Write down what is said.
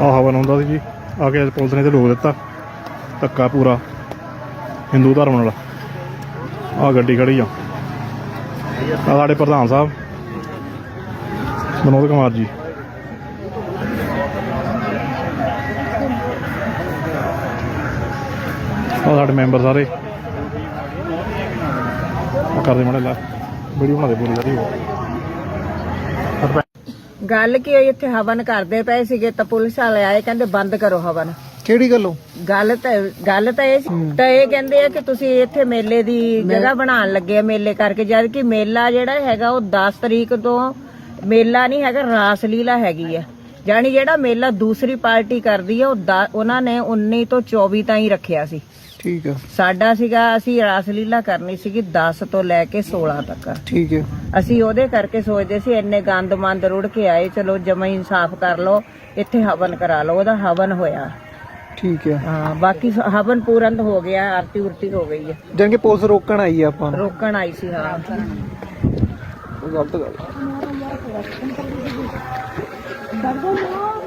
ਆਹ ਹਵਨ ਹੁੰਦਾ ਸੀ ਜੀ। ਆ ਕੇ ਅੱਜ ਪੁਲਿਸ ਨੇ ਤੇ ਰੋਕ ਦਿੱਤਾ। ਧੱਕਾ ਪੂਰਾ। ਹਿੰਦੂ ਧਰਮ ਨਾਲ ਆ ਗੱਡੀ ਖੜੀ ਆ। ਆ ਸਾਡੇ ਪ੍ਰਧਾਨ ਸਾਹਿਬ। ਮਨੋਜ ਕੁਮਾਰ ਜੀ। ਆ ਸਾਡੇ ਮੈਂਬਰ ਸਾਰੇ। ਕਰਦੇ ਮਾੜੇ ਲਾ। ਵੀਡੀਓ ਬਣਾ ਦੇ ਪੂਰੀ ਸਾਰੀ। ਗੱਲ ਕੀ ਹੋਈ? ਇੱਥੇ ਹਵਨ ਕਰਦੇ ਪਏ ਸੀਗੇ ਤਾਂ ਪੁਲਿਸ ਵਾਲੇ ਆਏ ਕਹਿੰਦੇ ਬੰਦ ਕਰੋ ਹਵਨ। ਕਿਹੜੀ ਗੱਲੋਂ? ਗੱਲ ਤਾਂ ਗੱਲ ਤਾਂ ਇਹ ਸੀ। ਤਾਂ ਇਹ ਕਹਿੰਦੇ ਆ ਕਿ ਤੁਸੀਂ ਇੱਥੇ ਮੇਲੇ ਦੀ ਜਗ੍ਹਾ ਬਣਾਉਣ ਲੱਗੇ ਆ ਮੇਲੇ ਕਰਕੇ। ਜਦ ਕਿ ਮੇਲਾ ਜਿਹੜਾ ਹੈਗਾ ਉਹ 10 ਤਰੀਕ ਤੋਂ ਮੇਲਾ ਨਹੀਂ ਹੈਗਾ ਰਾਸ ਲੀਲਾ ਹੈਗੀ ਆ। ਜਾਨੀ ਜਿਹੜਾ ਮੇਲਾ ਦੂਸਰੀ ਪਾਰਟੀ ਕਰਦੀ ਆ ਉਹ ਦ- ਉਹਨਾਂ ਨੇ 19 ਤੋਂ 24 ਤਾਈਂ ਰੱਖਿਆ ਸੀ। ਠੀਕ ਆ। ਸਾਡਾ ਸੀਗਾ ਅਸੀਂ ਰਾਸ ਲੀਲਾ ਕਰਨੀ ਸੀਗੀ 10 ਤੋਂ ਲੈ ਕੇ 16 ਤੱਕ। ਠੀਕ ਹੈ ਅਸੀਂ ਉਹਦੇ ਕਰਕੇ ਸੋਚਦੇ ਸੀ ਇੰਨੇ ਗੰਦ ਮੰਦ ਰੁੜ ਕੇ ਆਏ ਚਲੋ ਜਮਾ ਹੀ ਸਾਫ਼ ਕਰ ਲਓ ਇੱਥੇ ਹਵਨ ਕਰਾ ਲਓ ਉਹਦਾ ਹਵਨ ਹੋਇਆ। ਠੀਕ ਹੈ ਹਾਂ ਬਾਕੀ ਸ- ਹਵਨ ਪੂਰਨ ਹੋ ਗਿਆ ਆਰਤੀ ਉਰਤੀ ਹੋ ਗਈ ਹੈ ਜਾਨ ਕਿ ਪੁਲਿਸ ਰੋਕਣ ਆਈ ਆ ਆਪਾਂ ਨੂੰ। ਰੋਕਣ ਆਈ ਸੀ ਹਾਂ। ਉਹ ਗਲਤ ਗੱਲ ਆ। Perdón, no.